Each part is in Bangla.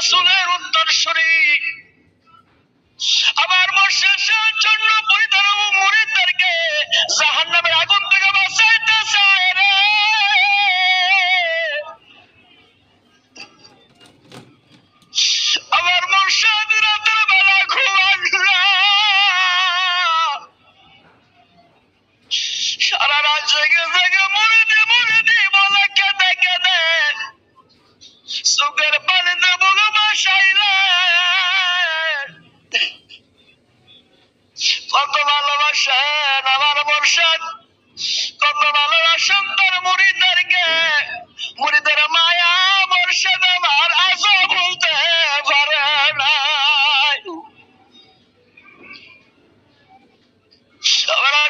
রসুলের উত্তর শরীর আবার মোর্শেদ জন্য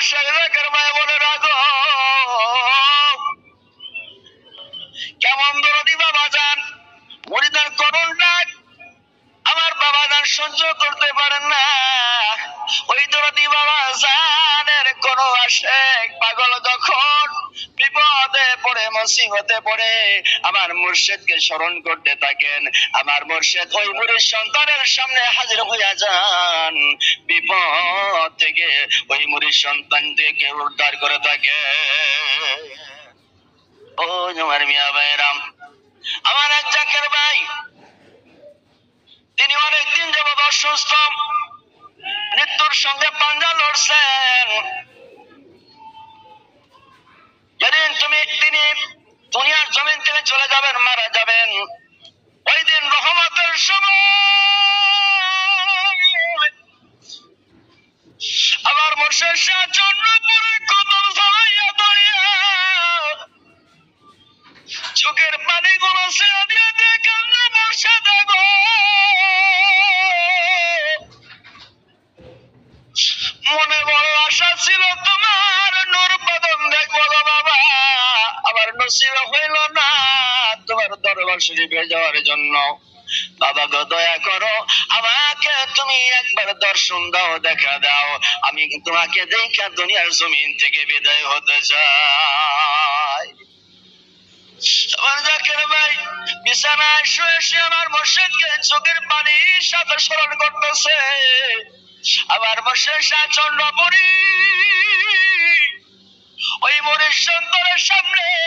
और शहजा करमाया मौलाना আসে পাগল যখন বিপদে পড়ে, মুসিবতে পড়ে, আমার মুর্শিদকে স্মরণ করতে থাকেন। আমার মুর্শিদ ওই মুরির সন্তানের সামনে হাজির হইয়া যান। বিপদ থেকে ওই মুরির সন্তান থেকে উদ্ধার করে থাকে ও আমার মিয়া ভাইরাম আমার এক জাকের ভাই, তিনি অনেকদিন যাবৎ অসুস্থ, মৃত্যুর সঙ্গে পাঞ্জা লড়ছেন। যেদিন তুমি তিনি দুনিয়ার জমিন থেকে চলে যাবেন, মারা যাবেন। ওই দিন রহমতের চোখের পানি গুলো ছেড়ে বর্ষা দেব মনে বড় আশা ছিল তোমার শরীফে যাওয়ার জন্য। বাবা গো, দয়া করো, আমাকে তুমি একবার দর্শন দাও, দেখা দাও। আমি তোমাকে দেখা দুনিয়ার জমিন থেকে বিদায় হতে চাই। বিছানায় শুয়ে শুয়ে আমার মোর্শেদকে চোখের পানির সাথে স্মরণ করতেছে। আমার মোর্শেদ শাহ চন্দ্রপুরী। ওই মরির সন্তানের সামনে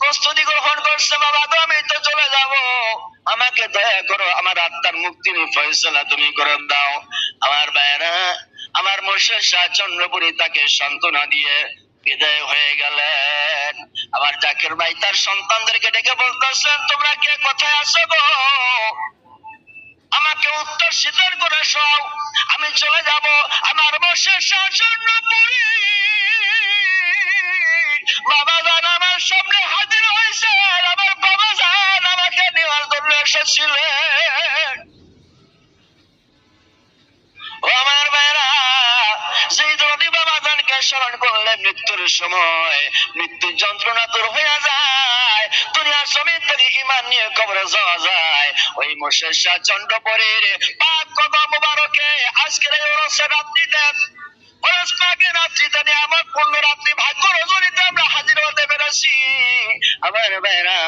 প্রস্তুতি গ্রহণ করছে। বাবা, তো আমি তো চলে যাব। আমাকে দয়া করো, আমার আত্মার মুক্তির ফয়সলা তুমি করে দাও। আমার ভাইয়েরা, আমার মুর্শিদ শাহ চন্দ্রপুরী তাকে সান্ত্বনা দিয়ে বিদায় হয়ে গেলেন। আবার জাকির ভাই তার সন্তানদেরকে ডেকে বলতেছেন, তোমরা কে? কোথায় আসো গো? আমাকে উত্তর স্বীকার করে সব আমি চলে যাব। আমার বসে শাসন পুরী স্মরণ করলে মৃত্যুর সময়, মৃত্যুর যন্ত্রণা দূর হয়ে যায়। দুনিয়ার থেকে ইমান নিয়ে কবরে যাওয়া যায়। ওই মোশের শাহ চন্দ্রপুরের পাক কদম আজকের এই ওরসের রাত্রিতে, ওরস পাকে আমার পূর্ণ রাত্রি, ভাগ্য রজনীতে আমরা হাজির হতে পেরেছি। আমার ভাইরা,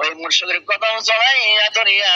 ওই মুর্শিদের কদম চড়াইয়া দুনিয়া